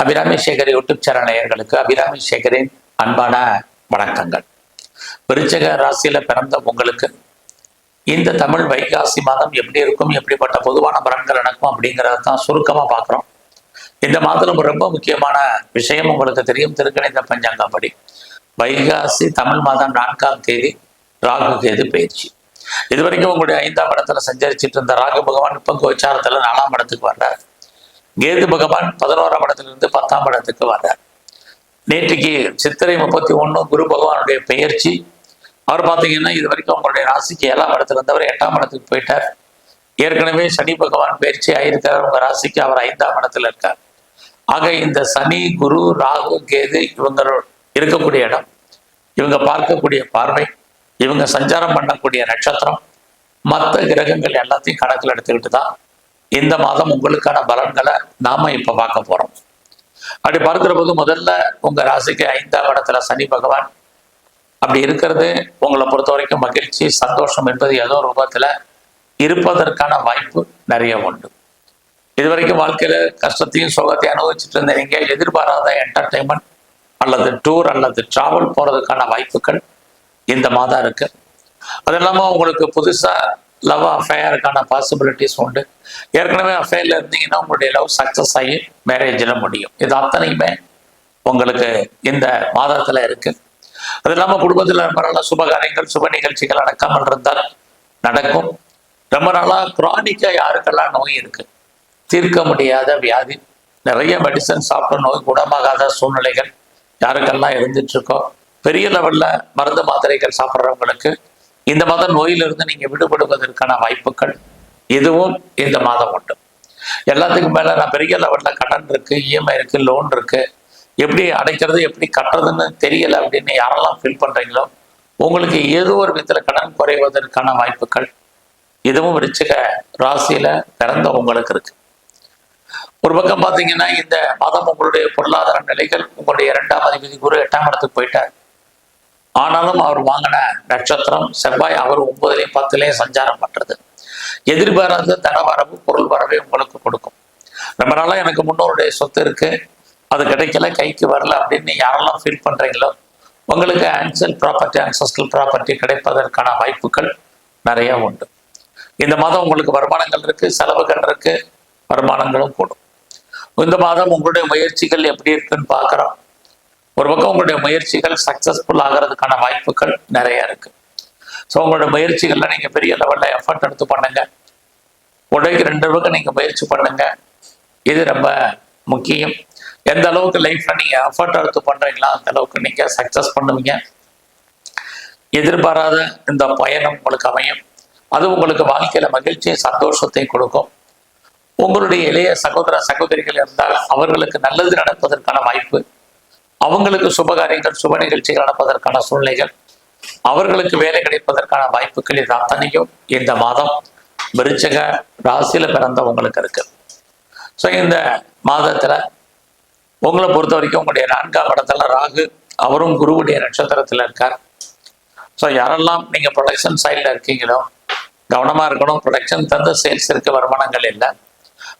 Abirami Sekar YouTube channel நேயர்களுக்கு அபிராமி சேகரின் அன்பான வணக்கங்கள். விருச்சக ராசியில பிறந்த உங்களுக்கு இந்த தமிழ் வைகாசி மாதம் எப்படி இருக்கும் எப்படிப்பட்ட பொதுவான பலன்கள் நடக்கும் அப்படிங்கிறத தான் சுருக்கமா பார்க்குறோம். இந்த மாதம் ரொம்ப முக்கியமான விஷயம் உங்களுக்கு தெரியும் திருக்கணித பஞ்சாங்கப்படி. வைகாசி தமிழ் மாதம் நான்காம் தேதி ராகு கேது பயிற்சி. இது வரைக்கும் உங்களுடைய ஐந்தாம் இடத்துல சஞ்சரிச்சிட்டு இருந்த ராகு பகவான் இப்போ கோச்சாரத்துல நாலாம் இடத்துக்கு வர்றாரு. கேது பகவான் பதினோராம் இடத்திலிருந்து பத்தாம் இடத்துக்கு வந்தார் நேற்றுக்கு சித்திரை முப்பத்தி ஒன்று குரு பகவானுடைய பெயர்ச்சி. அவர் பார்த்தீங்கன்னா இது வரைக்கும் உங்களுடைய ராசிக்கு ஏழாம் இடத்துல இருந்தவர் எட்டாம் இடத்துக்கு போயிட்டார். ஏற்கனவே சனி பகவான் பயிற்சி ஆயிருக்கிறார். உங்க ராசிக்கு அவர் ஐந்தாம் இடத்துல இருக்கார். ஆக இந்த சனி குரு ராகு கேது இவங்க இருக்கக்கூடிய இடம். இவங்க பார்க்கக்கூடிய பார்வை இவங்க சஞ்சாரம் பண்ணக்கூடிய நட்சத்திரம் மற்ற கிரகங்கள் எல்லாத்தையும் கணக்கில் எடுத்துக்கிட்டு தான் இந்த மாதம் உங்களுக்கான பலன்களை நாம இப்ப பார்க்க போறோம். அப்படி பார்க்கிற போது முதல்ல உங்க ராசிக்கு ஐந்தாம் இடத்துல சனி பகவான் அப்படி இருக்கிறது உங்களை பொறுத்த வரைக்கும் மகிழ்ச்சி சந்தோஷம் என்பது ஏதோ ஒரு ரூபத்துல இருப்பதற்கான வாய்ப்பு நிறைய உண்டு. இது வரைக்கும் வாழ்க்கையில கஷ்டத்தையும் சுகத்தையும் அனுபவிச்சுட்டு இருந்த நீங்க எதிர்பாராத என்டர்டைன்மெண்ட் அல்லது டூர் அல்லது டிராவல் போறதுக்கான வாய்ப்புகள் இந்த மாதம் இருக்கு. அது இல்லாம உங்களுக்கு புதுசா லவ் அஃபேருக்கான பாசிபிலிட்டிஸ் உண்டு. ஏற்கனவே அஃபேர்ல இருந்தீங்கன்னா உங்களுடைய லவ் சக்சஸ் ஆகி மேரேஜில் முடியும். இது அத்தனையுமே உங்களுக்கு இந்த மாதத்தில் இருக்கு. அது இல்லாமல் குடும்பத்தில் ரொம்ப நாளா சுப காரியங்கள் சுப நிகழ்ச்சிகள் நடக்காமல் இருந்தால் நடக்கும். ரொம்ப நாளாக குரானிக்காக யாருக்கெல்லாம் நோய் இருக்கு? தீர்க்க முடியாத வியாதி. நிறைய மெடிசன் சாப்பிட்ட நோய் குணமாகாத சூழ்நிலைகள் யாருக்கெல்லாம் இருந்துட்டு இருக்கோ பெரிய லெவலில் மருந்து மாத்திரைகள் சாப்பிட்றவங்களுக்கு இந்த மத நோயிலிருந்து நீங்க விடுபடுவதற்கான வாய்ப்புகள் இதுவும் இந்த மாதம் உண்டு. எல்லாத்துக்கும் மேல நான் பெரிய லெவல்ல கடன் இருக்கு இஎம்ஐ இருக்கு லோன் இருக்கு. எப்படி அடைக்கிறது எப்படி கட்டுறதுன்னு தெரியல அப்படின்னு யாரெல்லாம் ஃபீல் பண்றீங்களோ உங்களுக்கு ஏதோ ஒரு விதத்துல கடன் குறைவதற்கான வாய்ப்புகள் இதுவும் விருச்சிக ராசியில பிறந்த உங்களுக்கு இருக்கு. ஒரு பக்கம் பாத்தீங்கன்னா இந்த மாதம் உங்களுடைய பொருளாதார நிலைகள் உங்களுடைய இரண்டாம் அதிபதி குரு எட்டாம் இடத்துக்கு போயிட்டார். ஆனாலும் அவர் வாங்கின நட்சத்திரம் செவ்வாய் அவர் ஒன்பதுலையும் பத்துலையும் சஞ்சாரம் பண்றது. எதிர்பாராத தன வரவு பொருள் வரவை உங்களுக்கு கொடுக்கும். ரொம்ப நாளாக எனக்கு முன்னோருடைய சொத்து இருக்கு. அது கிடைக்கல கைக்கு வரல அப்படின்னு யாரெல்லாம் ஃபீல் பண்றீங்களோ உங்களுக்கு ஆன்சல் ப்ராப்பர்ட்டி அன்சஸ்டல் ப்ராப்பர்ட்டி கிடைப்பதற்கான வாய்ப்புகள் நிறைய உண்டு. இந்த மாதம் உங்களுக்கு வருமானங்கள் இருக்கு செலவுகள் இருக்கு வருமானங்களும் கூடும். இந்த மாதம் உங்களுடைய முயற்சிகள் எப்படி இருக்குன்னு பார்க்குறோம். ஒரு பக்கம் உங்களுடைய முயற்சிகள் சக்சஸ்ஃபுல் ஆகிறதுக்கான வாய்ப்புகள் நிறைய இருக்கு. ஸோ உங்களுடைய முயற்சிகள்ல நீங்க பெரிய லெவல்ல எஃபர்ட் எடுத்து பண்ணுங்க. உடைக்கு ரெண்டு பக்கம் நீங்க முயற்சி பண்ணுங்க. இது ரொம்ப முக்கியம். எந்த அளவுக்கு லைஃப்ல நீங்க எஃபர்ட் எடுத்து பண்றீங்களோ அந்த அளவுக்கு நீங்க சக்சஸ் பண்ணுவீங்க. எதிர்பாராத இந்த பயணம் உங்களுக்கு அமையும். அது உங்களுக்கு வாழ்க்கையில மகிழ்ச்சியும் சந்தோஷத்தையும் கொடுக்கும். உங்களுடைய இளைய சகோதர சகோதரிகள் இருந்தால் அவர்களுக்கு நல்லது நடப்பதற்கான வாய்ப்பு அவங்களுக்கு சுபகாரியங்கள் சுப நிகழ்ச்சிகள் நடப்பதற்கான சூழ்நிலைகள் அவர்களுக்கு வேலை கிடைப்பதற்கான வாய்ப்புகள் இது அத்தனையும் இந்த மாதம் விருச்சக ராசியில பிறந்தவங்களுக்கு இருக்கு. ஸோ இந்த மாதத்துல உங்களை பொறுத்த வரைக்கும் உங்களுடைய நான்காம் இடத்துல ராகு அவரும் குருவுடைய நட்சத்திரத்துல இருக்கார். ஸோ யாரெல்லாம் நீங்க ப்ரொடக்ஷன் சைடில் இருக்கீங்களோ கவனமா இருக்கணும். ப்ரொடக்ஷன் தந்து சேல்ஸ் இருக்க வருமானங்கள் இல்லை.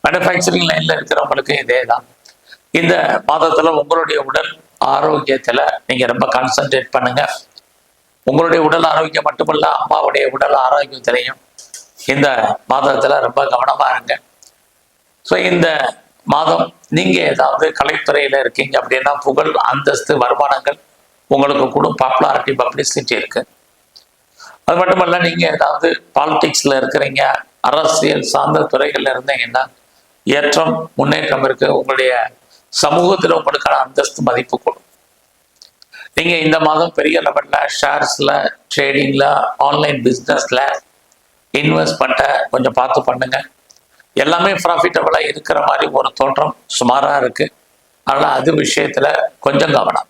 மேனுஃபேக்சரிங் லைன்ல இருக்கிறவங்களுக்கு இதே தான் இந்த மாதத்துல உங்களுடைய உடல் ஆரோக்கியத்தில் நீங்க ரொம்ப கான்சென்ட்ரேட் பண்ணுங்க. உங்களுடைய உடல் ஆரோக்கியம் மட்டுமல்ல அம்மாவுடைய உடல் ஆரோக்கியத்திலையும் இந்த மாதத்தில் ரொம்ப கவனமாக இருங்க. ஸோ இந்த மாதம் நீங்கள் ஏதாவது கலைத்துறையில் இருக்கீங்க அப்படின்னா புகழ் அந்தஸ்து வருமானங்கள் உங்களுக்கு கூட பாப்புலாரிட்டி பப்ளிசிட்டி இருக்குது அது மட்டுமல்ல நீங்கள் ஏதாவது பாலிட்டிக்ஸில் இருக்கிறீங்க அரசியல் சார்ந்த துறைகளில் இருந்தீங்கன்னா ஏற்றம் முன்னேற்றம் இருக்குது உங்களுடைய சமூகத்தில் உங்களுக்கான அந்தஸ்து மதிப்பு கொடுக்கும் நீங்க இந்த மாதம் பெரிய லெவல்ல ஷேர்ஸ்ல ட்ரேடிங்ல ஆன்லைன் பிஸ்னஸ்ல பண்ண கொஞ்சம் பார்த்து பண்ணுங்க. எல்லாமே ப்ராஃபிட்டபிளா இருக்கிற மாதிரி ஒரு தோற்றம் சுமாரா இருக்கு. ஆனால் அது விஷயத்துல கொஞ்சம் கவனம்.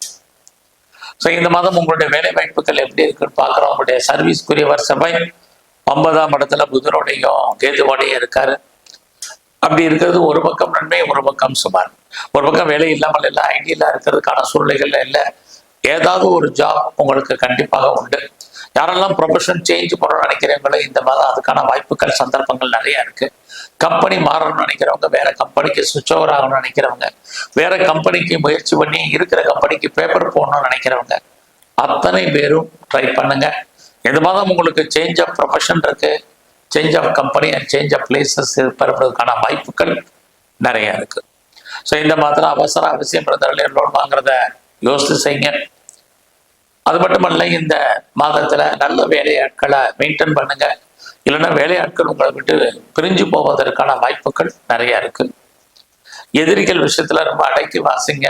ஸோ இந்த மாதம் உங்களுடைய வேலை வாய்ப்புகள் எப்படி இருக்குன்னு பார்க்குறோம். உங்களுடைய சர்வீஸ்க்குரியவர் செவ்வாய் ஒன்பதாம் இடத்துல புதனுடையும் கேதுவோடையும் இருக்காரு. அப்படி இருக்கிறது ஒரு பக்கம் நன்மை ஒரு பக்கம் சுமார். ஒரு பக்கம் வேலை இல்லாமல் இல்லை ஐடியெல்லாம் இருக்கிறதுக்கான சூழ்நிலைகள் இல்லை. ஏதாவது ஒரு ஜாப் உங்களுக்கு கண்டிப்பாக உண்டு. யாரெல்லாம் ப்ரொஃபஷன் சேஞ்ச் பண்ணணும்னு நினைக்கிறவங்களோ இந்த மாதிரி அதுக்கான வாய்ப்புகள் சந்தர்ப்பங்கள் நிறைய இருக்கு. கம்பெனி மாறணும்னு நினைக்கிறவங்க வேற கம்பெனிக்கு சுவிட்ச் ஓவர் ஆகணும்னு நினைக்கிறவங்க வேற கம்பெனிக்கு முயற்சி பண்ணி இருக்கிற கம்பெனிக்கு பேப்பர் போடணும்னு நினைக்கிறவங்க அத்தனை பேரும் ட்ரை பண்ணுங்க. எது மாதம் உங்களுக்கு சேஞ்ச் ஆஃப் ப்ரொஃபஷன் இருக்கு? Change of company and change of places பெறுவதற்கான வாய்ப்புகள் நிறைய இருக்கு. ஸோ இந்த மாதிரி அவசர அவசியம் இருந்தாலும் லோன் வாங்குறத யோசித்து செய்யுங்க. அது மட்டுமல்ல இந்த மாதத்தில் நல்ல வேலையாட்களை மெயின்டைன் பண்ணுங்க. இல்லைன்னா வேலையாட்கள் உங்களை விட்டு பிரிஞ்சு போவதற்கான வாய்ப்புகள் நிறைய இருக்கு. எதிரிகள் விஷயத்தில் ரொம்ப அடக்கி வாசிங்க.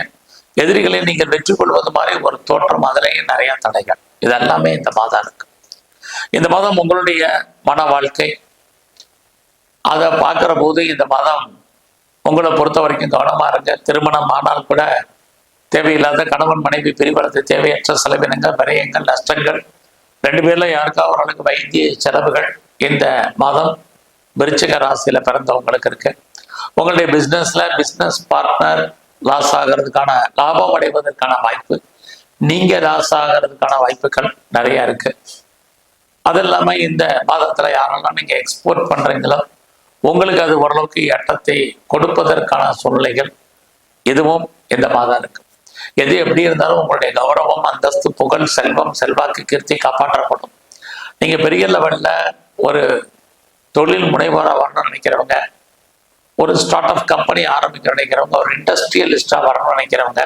எதிரிகளை நீங்கள் வெற்றி கொள்வது மாதிரி ஒரு தோற்றம் அதுலேயும் நிறையா தடைகள். இதெல்லாமே இந்த மாதம் இருக்கு. இந்த மாதம் உங்களுடைய மன வாழ்க்கை அதை பார்க்குற போது இந்த மாதம் உங்களை பொறுத்த வரைக்கும் கவனமா இருங்க. திருமணம் ஆனால் கூட தேவையில்லாத கணவன் மனைவி பிரிவரத்து தேவையற்ற செலவினங்கள் விரயங்கள் நஷ்டங்கள். ரெண்டு பேர்ல யாருக்கா ஓரளவுக்கு வைத்திய செலவுகள் இந்த மாதம்? விருச்சிக ராசியில பிறந்தவங்களுக்கு இருக்கு. உங்களுடைய பிசினஸ்ல பிசினஸ் பார்ட்னர் லாஸ் ஆகிறதுக்கான லாபம் அடைவதற்கான வாய்ப்பு நீங்க லாஸ் ஆகிறதுக்கான வாய்ப்புகள் நிறைய இருக்கு. அது இல்லாமல் இந்த மாதத்தில் யாரெல்லாம் நீங்கள் எக்ஸ்போர்ட் பண்ணுறீங்களோ உங்களுக்கு அது ஓரளவுக்கு எட்டத்தை கொடுப்பதற்கான சூழ்நிலைகள் இதுவும் இந்த மாதம் இருக்கு. எது எப்படி இருந்தாலும் உங்களுடைய கௌரவம் அந்தஸ்து புகழ் செல்வம் செல்வாக்கு கீர்த்தி காப்பாற்றப்படும். நீங்கள் பெரிய லெவலில் ஒரு தொழில் முனைவோராக வரணும்னு நினைக்கிறவங்க ஒரு ஸ்டார்ட் அப் கம்பெனி ஆரம்பிக்க நினைக்கிறவங்க ஒரு இண்டஸ்ட்ரியலிஸ்டாக வரணும்னு நினைக்கிறவங்க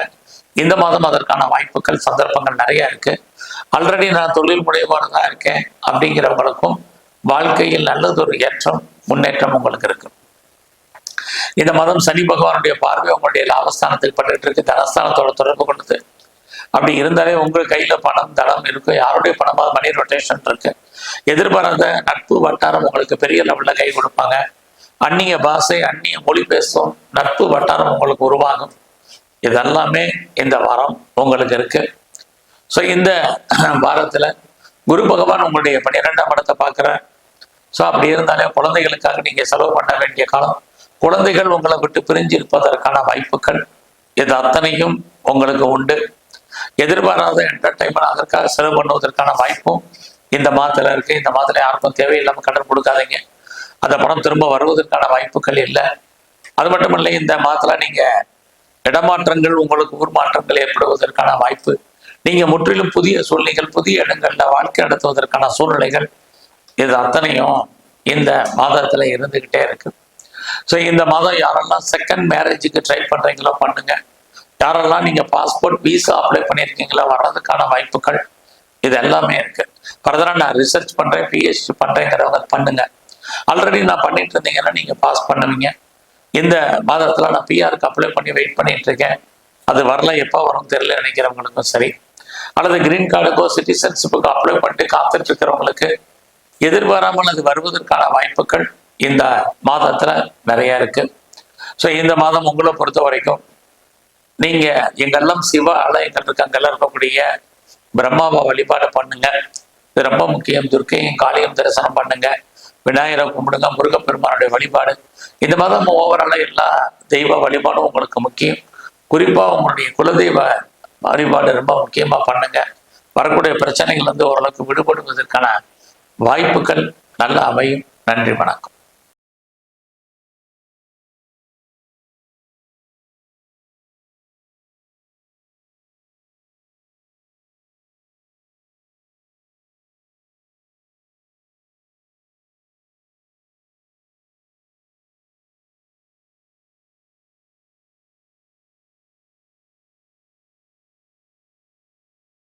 இந்த மாதம் அதற்கான வாய்ப்புகள் சந்தர்ப்பங்கள் நிறைய இருக்குது ஆல்ரெடி நான் தொழில் முனைவோராக தான் இருக்கேன் அப்படிங்கிறவங்களுக்கும் வாழ்க்கையில் நல்லதொரு ஏற்றம் முன்னேற்றம் உங்களுக்கு இருக்கு. இந்த மாதம் சனி பகவானுடைய பார்வை உங்களுடைய லாபஸ்தானத்தில் பட்டுட்டு இருக்கு. தனஸ்தானத்தோட தொடர்பு கொண்டது அப்படி இருந்தாலே உங்கள் கையில பணம் தளம் இருக்கு. யாருடைய பணமாக மணி ரொட்டேஷன் இருக்கு. எதிர்பாராத நட்பு வட்டாரம் உங்களுக்கு பெரிய லெவல்ல கை கொடுப்பாங்க. அந்நிய பாஷை அந்நிய மொழி பேசும் நட்பு வட்டாரம் உங்களுக்கு உருவாகும். இதெல்லாமே இந்த வாரம் உங்களுக்கு இருக்கு. ஸோ இந்த வாரத்துல குரு பகவான் உங்களுடைய பன்னிரெண்டாம் இடத்தை பார்க்குறேன் ஸோ அப்படி இருந்தாலே குழந்தைகளுக்காக நீங்க செலவு பண்ண வேண்டிய காலம் குழந்தைகள் உங்களை விட்டு பிரிஞ்சு இருப்பதற்கான வாய்ப்புகள் இது அத்தனையும் உங்களுக்கு உண்டு. எதிர்பாராத என்டர்டைன்மெண்ட் அதற்காக செலவு பண்ணுவதற்கான வாய்ப்பும் இந்த மாதத்தில் இருக்கு. இந்த மாதத்துல யாருக்கும் தேவையில்லாம கடன் கொடுக்காதீங்க. அந்த பணம் திரும்ப வருவதற்கான வாய்ப்புகள் இல்லை. அது மட்டும் இல்லை இந்த மாதத்தில் நீங்க இடமாற்றங்கள் உங்களுக்கு ஊர் மாற்றங்கள் ஏற்படுவதற்கான வாய்ப்பு நீங்க முற்றிலும் புதிய சூழ்நிலைகள் புதிய இடங்கள்ல வாழ்க்கை நடத்துவதற்கான சூழ்நிலைகள் இது அத்தனையும் இந்த மாதத்துல இருந்துகிட்டே இருக்கு. ஸோ இந்த மாதம் யாரெல்லாம் செகண்ட் மேரேஜுக்கு ட்ரை பண்றீங்களோ பண்ணுங்க. யாரெல்லாம் நீங்க பாஸ்போர்ட் விசா அப்ளை பண்ணியிருக்கீங்களோ வர்றதுக்கான வாய்ப்புகள் இது எல்லாமே இருக்கு. ஃபர்தராக நான் ரிசர்ச் பண்றேன் பிஹெச்டி பண்றேங்கிறவங்க பண்ணுங்க. ஆல்ரெடி நான் பண்ணிட்டு இருந்தீங்கன்னா நீங்க பாஸ் பண்ணுவீங்க. இந்த மாதத்துல நான் பிஆருக்கு அப்ளை பண்ணி வெயிட் பண்ணிட்டு இருக்கேன். அது வரல எப்போ வரும் தெரியல நினைக்கிறவங்களுக்கும் சரி. அல்லது கிரீன் கார்டுக்கோ சிட்டிசன்ஷிப்புக்கோ அப்ளை பண்ணிட்டு காத்துட்டு இருக்கிறவங்களுக்கு எதிர்பாராமல் அது வருவதற்கான வாய்ப்புகள் இந்த மாதத்துல நிறைய இருக்கு. ஸோ இந்த மாதம் உங்களை பொறுத்த வரைக்கும் நீங்க எங்கெல்லாம் சிவ ஆலயங்கள் இருக்கு அங்கெல்லாம் இருக்கக்கூடிய பிரம்மாவை வழிபாடு பண்ணுங்க. இது ரொம்ப முக்கியம். துர்க்கையும் காளியும் தரிசனம் பண்ணுங்க. விநாயகரை கும்பிடுங்க. முருகப்பெருமானுடைய வழிபாடு. இந்த மாதம் ஓவராலாக எல்லா தெய்வ வழிபாடும் உங்களுக்கு முக்கியம். குறிப்பா உங்களுடைய குலதெய்வ வழிபாடு ரொம்ப முக்கியமா பண்ணுங்க. வரக்கூடிய பிரச்சனைகள் வந்து ஓரளவுக்கு விடுபடுவதற்கான வாய்ப்புகள் நல்ல அமையும். நன்றி வணக்கம்.